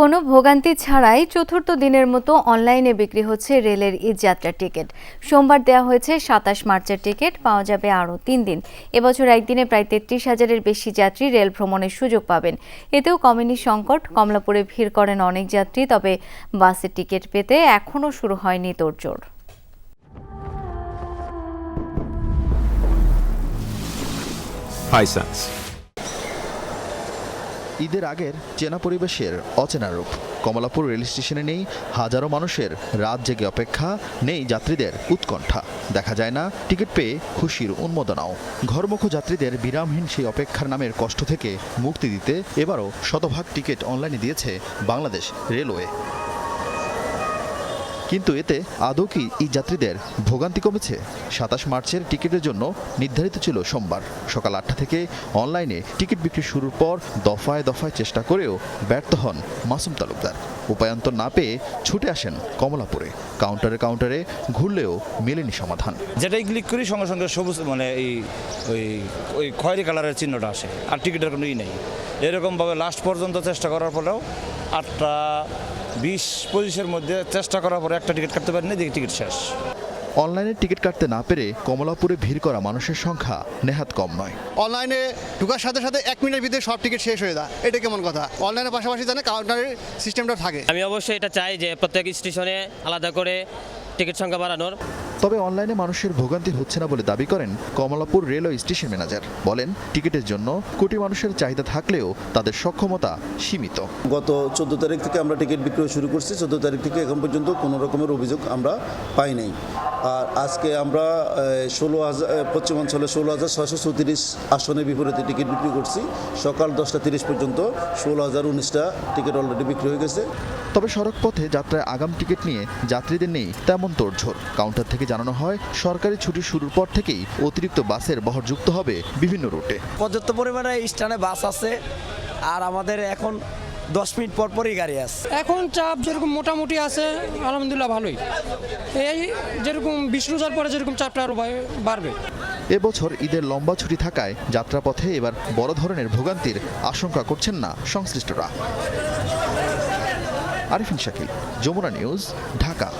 কোনো ভোগান্তি ছাড়াই চতুর্থ দিনের মতো অনলাইনে বিক্রি হচ্ছে রেলের ঈদ যাত্রার টিকিট। সোমবার দেওয়া হয়েছে সাতাশ মার্চের টিকিট, পাওয়া যাবে আরও তিন দিন। এবছর একদিনে প্রায় তেত্রিশ হাজারের বেশি যাত্রী রেল ভ্রমণের সুযোগ পাবেন। এতেও কমেনি সংকট, কমলাপুরে ভিড় করেন অনেক যাত্রী, তবে বাসের টিকিট পেতে এখনও শুরু হয়নি তোড়জোড়। হাইসান্স ঈদের আগের চেনা পরিবেশের অচেনা রূপ। কমলাপুর রেল স্টেশনে নেই হাজারো মানুষের রাত জেগে অপেক্ষা, নেই যাত্রীদের উৎকণ্ঠা। দেখা যায় না, টিকিট পেয়ে খুশির উন্মোদনাও। ঘরমুখো যাত্রীদের বিরামহীন সেই অপেক্ষার নামের কষ্ট থেকে মুক্তি দিতে এবারও শতভাগ টিকিট অনলাইনে দিয়েছে বাংলাদেশ রেলওয়ে। কিন্তু এতে আদৌ কি এই যাত্রীদের ভোগান্তি কমেছে? সাতাশ মার্চের টিকিটের জন্য নির্ধারিত ছিল সোমবার। সকাল আটটা থেকে অনলাইনে টিকিট বিক্রি শুরুর পর দফায় দফায় চেষ্টা করেও ব্যর্থ হন মাসুম তালুকদার। উপায়ন্তর না পেয়ে ছুটে আসেন কমলাপুরে। কাউন্টারে কাউন্টারে ঘুরলেও মেলেনি সমাধান। যেটাই ক্লিক করি, সঙ্গে সঙ্গে সবুজ মানে এই, ওই ওই খয়েরি কালারের চিহ্নটা আসে, আর টিকিটের কোনো ই নেই। এরকমভাবে লাস্ট পর্যন্ত চেষ্টা করার পরেও আটটা বিশ পঁচিশের মধ্যে চেষ্টা করার পরে একটা টিকিট কাটতে পারিনি, দেখি টিকিট শেষ। অনলাইনে টিকিট কাটতে না পেরে কমলাপুরে ভিড় করা মানুষের সংখ্যা নেহাত কম নয়। অনলাইনে ঢুকার সাথে সাথে এক মিনিটের ভিতরে সব টিকিট শেষ হয়ে যায়। এটা কেমন কথা? অনলাইনের পাশাপাশি জানে কাউন্টারের সিস্টেমটা থাকে। আমি অবশ্যই এটা চাই যে প্রত্যেক স্টেশনে আলাদা করে টিকিট সংখ্যা বাড়ানোর। তবে অনলাইনে মানুষের ভোগান্তি হচ্ছে না বলে দাবি করেন কমলাপুর রেলওয়ে স্টেশন ম্যানেজার। বলেন টিকিটের জন্য কোটি মানুষের চাহিদা থাকলেও তাদের সক্ষমতা সীমিত। গত চোদ্দ তারিখ থেকে আমরা টিকিট বিক্রয় শুরু করছি। চোদ্দ তারিখ থেকে এখন পর্যন্ত কোনো রকমের অভিযোগ আমরা পাই নাই। আর আজকে আমরা ষোলো হাজার পশ্চিমাঞ্চলে ষোলো হাজার ছয়শো চৌত্রিশ আসনের বিপরীতে টিকিট বিক্রি করছি। সকাল দশটা তিরিশ পর্যন্ত ষোলো হাজার উনিশটা টিকিট অলরেডি বিক্রি হয়ে গেছে। তবে সড়ক পথে যাত্রায় আগাম টিকিট নিয়ে যাত্রীদের নেই তেমন তোড়ঝোড়। কাউন্টার থেকে জানানো হয় সরকারি ছুটি শুরুর পর থেকেই অতিরিক্ত বাসের বহর যুক্ত হবে বিভিন্ন রুটে। পর্যাপ্ত পরিমাণে স্ট্যান্ডে বাস আছে আর আমাদের এখন দশ মিনিট পর পরই গাড়ি আছে। এখন চাপ যেরকম মোটামুটি আছে আলহামদুলিল্লাহ ভালোই। এই যেরকম বিশ রোজার পরে যেরকম চাপটা আরও বা- বাড়বে। এবছর ঈদের লম্বা ছুটি থাকায় যাত্রাপথে এবার বড় ধরনের ভোগান্তির আশঙ্কা করছেন না সংশ্লিষ্টরা। আরিফিন শাকিল যমুনা নিউজ ঢাকা।